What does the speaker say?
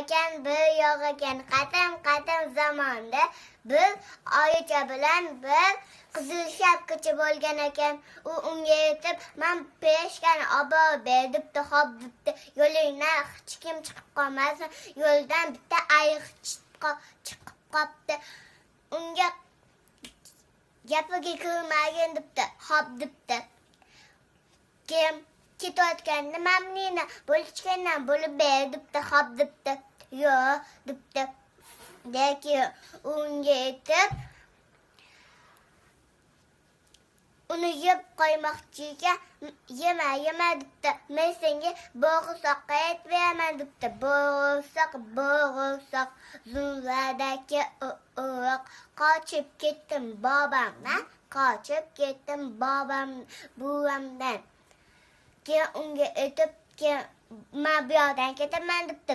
ekan bu yo'q ekan qadim qadim zamonda bir oyicha bilan bir qizil shapkachi bo'lgan ekan. U unga yetib man peshkani obo ber debdi hop debdi. Yo'lingdan hech kim chiqib qolmasin. Yo'ldan bitta ayiq chiqib qolibdi unga gapiga kirmagin debdi hop debdi. Keyin ketayotganda mamnina bo'lishgandan bo'lib ber debdi hop debdi. Yo debdi. Lekin unga yetib uni yeb qo'ymoqchiga yema yema debdi. Men senga bo'g'irsoqqa aytib beraman debdi. Bo'g'irsoq bo'g'irsoq zuvadagi o'roq qochib ketdim bobomdan qochib ketdim bobom buvamdan. Keyin unga aytib keyin bu yoqdan ketaman debdi